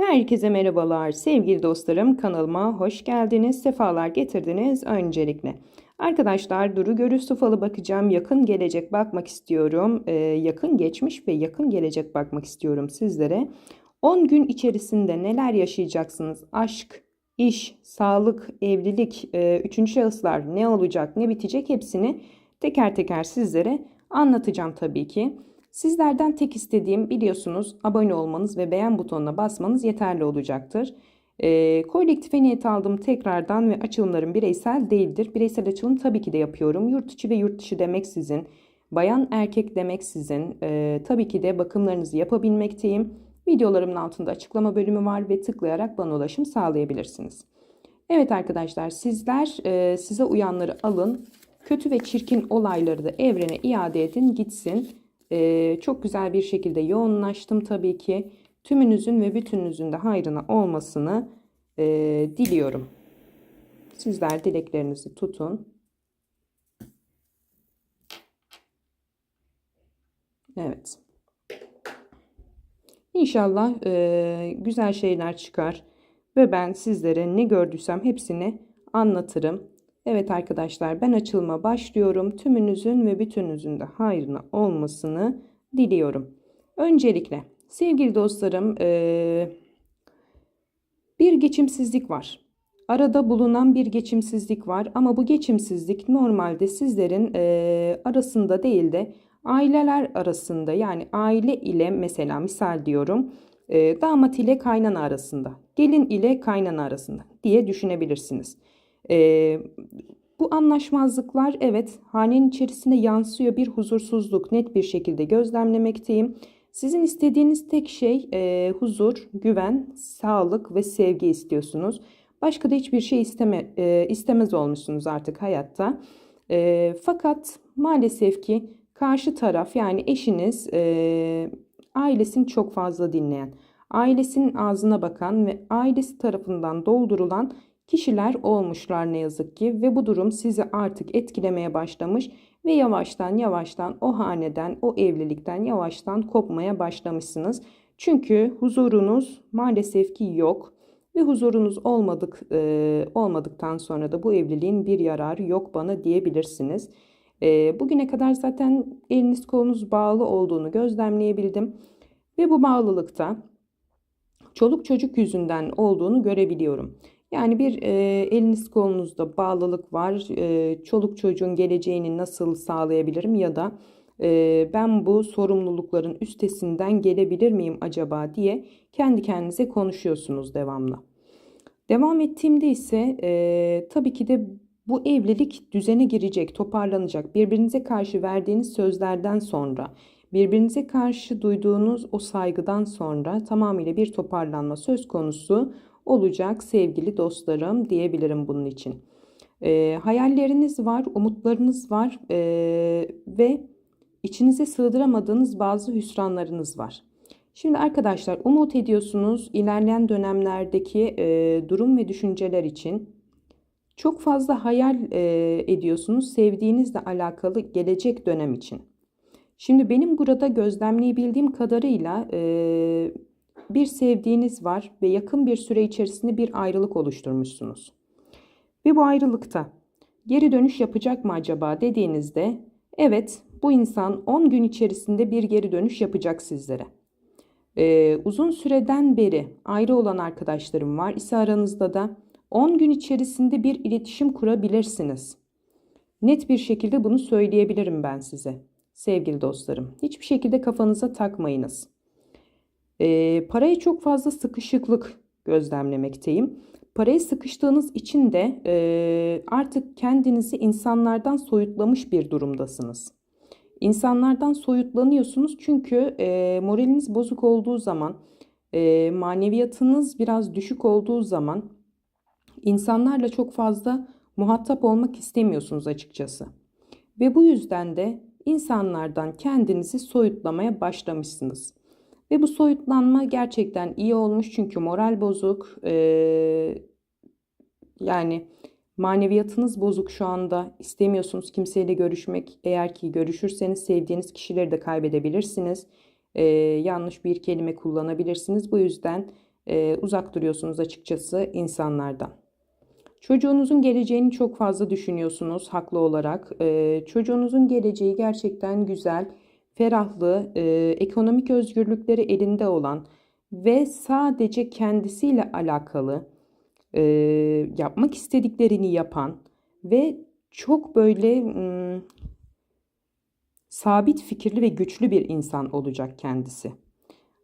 Herkese merhabalar sevgili dostlarım kanalıma hoş geldiniz sefalar getirdiniz öncelikle. Arkadaşlar Duru Görüş Falı bakacağım yakın gelecek bakmak istiyorum Ee, yakın geçmiş ve yakın gelecek bakmak istiyorum sizlere. 10 gün içerisinde neler yaşayacaksınız aşk, iş, sağlık, evlilik, e, üçüncü şahıslar ne olacak ne bitecek hepsini teker teker sizlere anlatacağım tabii ki. Sizlerden tek istediğim biliyorsunuz abone olmanız ve beğen butonuna basmanız yeterli olacaktır. E, kolektife niyet aldım tekrardan ve açılımlarım bireysel değildir. Bireysel açılım tabii ki de yapıyorum. Yurt içi ve yurt dışı demeksizin, bayan erkek demeksizin e, tabii ki de bakımlarınızı yapabilmekteyim. Videolarımın altında açıklama bölümü var ve tıklayarak bana ulaşım sağlayabilirsiniz. Evet arkadaşlar sizler e, size uyanları alın. Kötü ve çirkin olayları da evrene iade edin gitsin. Ee, çok güzel bir şekilde yoğunlaştım tabii ki. Tümünüzün ve bütününüzün de hayrına olmasını e, diliyorum. Sizler dileklerinizi tutun. Evet. İnşallah e, güzel şeyler çıkar ve ben sizlere ne gördüysem hepsini anlatırım. Evet arkadaşlar ben açılma başlıyorum. Tümünüzün ve bütününüzün de hayrına olmasını diliyorum. Öncelikle sevgili dostlarım bir geçimsizlik var. Arada bulunan bir geçimsizlik var ama bu geçimsizlik normalde sizlerin arasında değil de aileler arasında yani aile ile mesela misal diyorum damat ile kaynana arasında, gelin ile kaynana arasında diye düşünebilirsiniz. E, bu anlaşmazlıklar evet hanenin içerisine yansıyor bir huzursuzluk net bir şekilde gözlemlemekteyim. Sizin istediğiniz tek şey e, huzur, güven, sağlık ve sevgi istiyorsunuz. Başka da hiçbir şey isteme, e, istemez olmuşsunuz artık hayatta. E, fakat maalesef ki karşı taraf yani eşiniz e, ailesini çok fazla dinleyen, ailesinin ağzına bakan ve ailesi tarafından doldurulan kişiler olmuşlar ne yazık ki ve bu durum sizi artık etkilemeye başlamış ve yavaştan yavaştan o haneden, o evlilikten yavaştan kopmaya başlamışsınız. Çünkü huzurunuz maalesef ki yok ve huzurunuz olmadık e, olmadıktan sonra da bu evliliğin bir yararı yok bana diyebilirsiniz. E, bugüne kadar zaten eliniz kolunuz bağlı olduğunu gözlemleyebildim ve bu bağlılıkta çoluk çocuk yüzünden olduğunu görebiliyorum. Yani bir e, eliniz kolunuzda bağlılık var. E, çoluk çocuğun geleceğini nasıl sağlayabilirim ya da e, ben bu sorumlulukların üstesinden gelebilir miyim acaba diye kendi kendinize konuşuyorsunuz devamlı. Devam ettiğimde ise e, tabii ki de bu evlilik düzene girecek, toparlanacak. Birbirinize karşı verdiğiniz sözlerden sonra, birbirinize karşı duyduğunuz o saygıdan sonra tamamıyla bir toparlanma söz konusu olacak sevgili dostlarım diyebilirim bunun için. E, hayalleriniz var, umutlarınız var e, ve içinize sığdıramadığınız bazı hüsranlarınız var. Şimdi arkadaşlar umut ediyorsunuz ilerleyen dönemlerdeki e, durum ve düşünceler için çok fazla hayal e, ediyorsunuz sevdiğinizle alakalı gelecek dönem için. Şimdi benim burada gözlemleyebildiğim kadarıyla e, bir sevdiğiniz var ve yakın bir süre içerisinde bir ayrılık oluşturmuşsunuz. Ve bu ayrılıkta geri dönüş yapacak mı acaba dediğinizde evet bu insan 10 gün içerisinde bir geri dönüş yapacak sizlere. Ee, uzun süreden beri ayrı olan arkadaşlarım var ise aranızda da 10 gün içerisinde bir iletişim kurabilirsiniz. Net bir şekilde bunu söyleyebilirim ben size sevgili dostlarım. Hiçbir şekilde kafanıza takmayınız. E, paraya çok fazla sıkışıklık gözlemlemekteyim. Paraya sıkıştığınız için de e, artık kendinizi insanlardan soyutlamış bir durumdasınız. İnsanlardan soyutlanıyorsunuz çünkü e, moraliniz bozuk olduğu zaman, e, maneviyatınız biraz düşük olduğu zaman insanlarla çok fazla muhatap olmak istemiyorsunuz açıkçası. Ve bu yüzden de insanlardan kendinizi soyutlamaya başlamışsınız. Ve bu soyutlanma gerçekten iyi olmuş çünkü moral bozuk. Ee, yani maneviyatınız bozuk şu anda. istemiyorsunuz kimseyle görüşmek. Eğer ki görüşürseniz sevdiğiniz kişileri de kaybedebilirsiniz. Ee, yanlış bir kelime kullanabilirsiniz. Bu yüzden e, uzak duruyorsunuz açıkçası insanlardan. Çocuğunuzun geleceğini çok fazla düşünüyorsunuz haklı olarak. E, çocuğunuzun geleceği gerçekten güzel, ferahlı, e, ekonomik özgürlükleri elinde olan ve sadece kendisiyle alakalı e, yapmak istediklerini yapan ve çok böyle hmm, sabit fikirli ve güçlü bir insan olacak kendisi.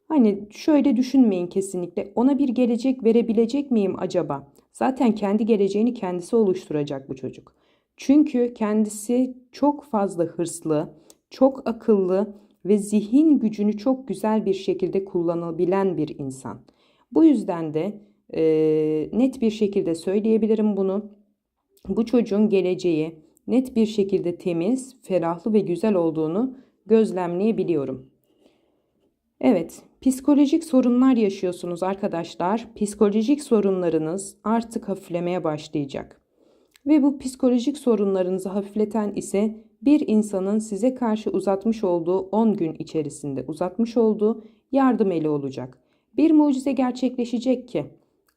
Hani şöyle düşünmeyin kesinlikle. Ona bir gelecek verebilecek miyim acaba? Zaten kendi geleceğini kendisi oluşturacak bu çocuk. Çünkü kendisi çok fazla hırslı, çok akıllı ve zihin gücünü çok güzel bir şekilde kullanabilen bir insan. Bu yüzden de e, net bir şekilde söyleyebilirim bunu. Bu çocuğun geleceği net bir şekilde temiz, ferahlı ve güzel olduğunu gözlemleyebiliyorum. Evet, psikolojik sorunlar yaşıyorsunuz arkadaşlar. Psikolojik sorunlarınız artık hafiflemeye başlayacak. Ve bu psikolojik sorunlarınızı hafifleten ise bir insanın size karşı uzatmış olduğu 10 gün içerisinde uzatmış olduğu yardım eli olacak. Bir mucize gerçekleşecek ki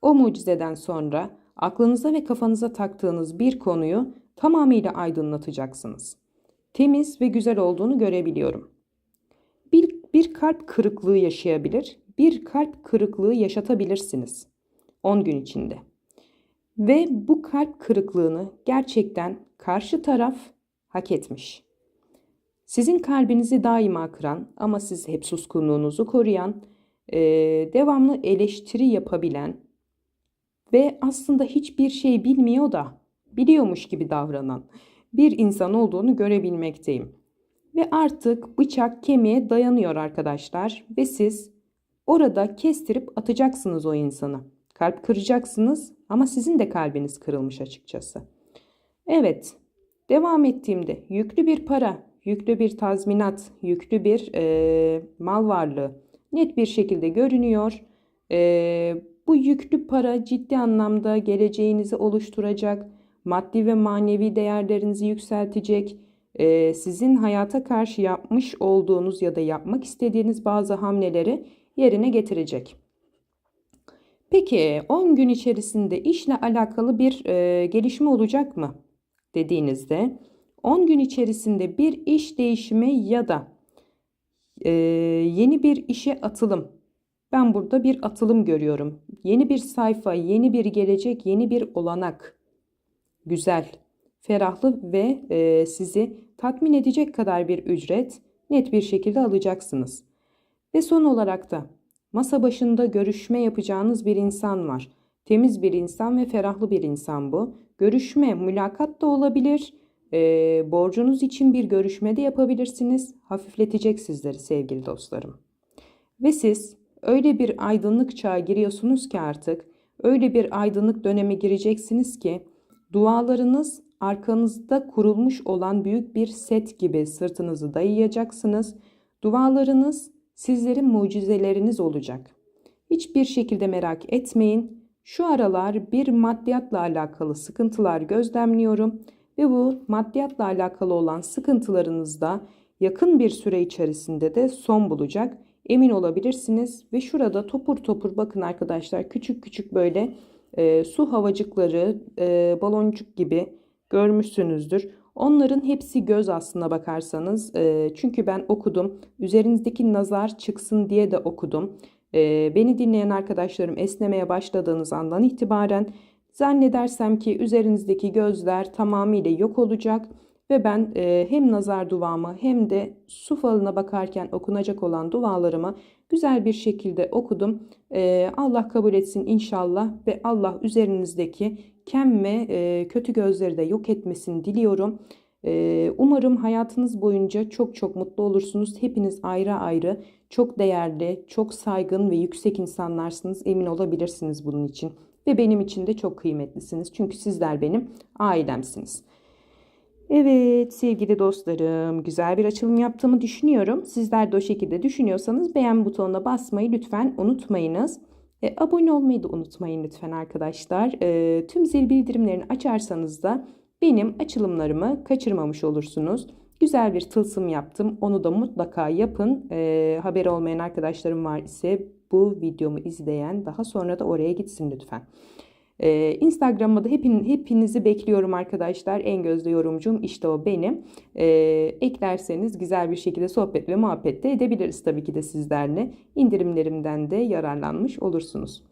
o mucizeden sonra aklınıza ve kafanıza taktığınız bir konuyu tamamıyla aydınlatacaksınız. Temiz ve güzel olduğunu görebiliyorum. Bir, bir kalp kırıklığı yaşayabilir, bir kalp kırıklığı yaşatabilirsiniz 10 gün içinde. Ve bu kalp kırıklığını gerçekten karşı taraf hak etmiş. Sizin kalbinizi daima kıran ama siz hep suskunluğunuzu koruyan, e, devamlı eleştiri yapabilen ve aslında hiçbir şey bilmiyor da biliyormuş gibi davranan bir insan olduğunu görebilmekteyim. Ve artık bıçak kemiğe dayanıyor arkadaşlar ve siz orada kestirip atacaksınız o insanı. Kalp kıracaksınız ama sizin de kalbiniz kırılmış açıkçası. Evet, devam ettiğimde yüklü bir para, yüklü bir tazminat, yüklü bir e, mal varlığı net bir şekilde görünüyor. E, bu yüklü para ciddi anlamda geleceğinizi oluşturacak, maddi ve manevi değerlerinizi yükseltecek, e, sizin hayata karşı yapmış olduğunuz ya da yapmak istediğiniz bazı hamleleri yerine getirecek. Peki 10 gün içerisinde işle alakalı bir e, gelişme olacak mı dediğinizde 10 gün içerisinde bir iş değişimi ya da e, yeni bir işe atılım. Ben burada bir atılım görüyorum. Yeni bir sayfa, yeni bir gelecek, yeni bir olanak. Güzel, ferahlı ve e, sizi tatmin edecek kadar bir ücret net bir şekilde alacaksınız. Ve son olarak da masa başında görüşme yapacağınız bir insan var. Temiz bir insan ve ferahlı bir insan bu. Görüşme, mülakat da olabilir. E, borcunuz için bir görüşme de yapabilirsiniz. Hafifletecek sizleri sevgili dostlarım. Ve siz öyle bir aydınlık çağa giriyorsunuz ki artık, öyle bir aydınlık döneme gireceksiniz ki dualarınız arkanızda kurulmuş olan büyük bir set gibi sırtınızı dayayacaksınız. Dualarınız sizlerin mucizeleriniz olacak. Hiçbir şekilde merak etmeyin. Şu aralar bir maddiyatla alakalı sıkıntılar gözlemliyorum ve bu maddiyatla alakalı olan sıkıntılarınızda yakın bir süre içerisinde de son bulacak. Emin olabilirsiniz ve şurada topur topur bakın arkadaşlar küçük küçük böyle e, su havacıkları, e, baloncuk gibi görmüşsünüzdür. Onların hepsi göz aslına bakarsanız. E, çünkü ben okudum. Üzerinizdeki nazar çıksın diye de okudum. E, beni dinleyen arkadaşlarım esnemeye başladığınız andan itibaren zannedersem ki üzerinizdeki gözler tamamıyla yok olacak ve ben e, hem nazar duamı hem de su falına bakarken okunacak olan dualarımı güzel bir şekilde okudum. E, Allah kabul etsin inşallah ve Allah üzerinizdeki kem ve e, kötü gözleri de yok etmesini diliyorum. Umarım hayatınız boyunca çok çok mutlu olursunuz. Hepiniz ayrı ayrı çok değerli, çok saygın ve yüksek insanlarsınız. Emin olabilirsiniz bunun için. Ve benim için de çok kıymetlisiniz. Çünkü sizler benim ailemsiniz. Evet sevgili dostlarım güzel bir açılım yaptığımı düşünüyorum. Sizler de o şekilde düşünüyorsanız beğen butonuna basmayı lütfen unutmayınız. E, abone olmayı da unutmayın lütfen arkadaşlar. E, tüm zil bildirimlerini açarsanız da benim açılımlarımı kaçırmamış olursunuz. Güzel bir tılsım yaptım. Onu da mutlaka yapın. E, haberi olmayan arkadaşlarım var ise bu videomu izleyen daha sonra da oraya gitsin lütfen. Ee, Instagram'da da hepin, hepinizi bekliyorum arkadaşlar. En gözde yorumcum işte o benim. Ee, eklerseniz güzel bir şekilde sohbet ve muhabbet de edebiliriz tabii ki de sizlerle. İndirimlerimden de yararlanmış olursunuz.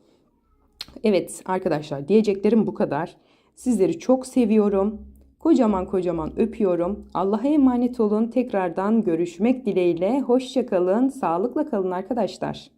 Evet arkadaşlar diyeceklerim bu kadar. Sizleri çok seviyorum. Kocaman kocaman öpüyorum. Allah'a emanet olun. Tekrardan görüşmek dileğiyle. Hoşçakalın. Sağlıkla kalın arkadaşlar.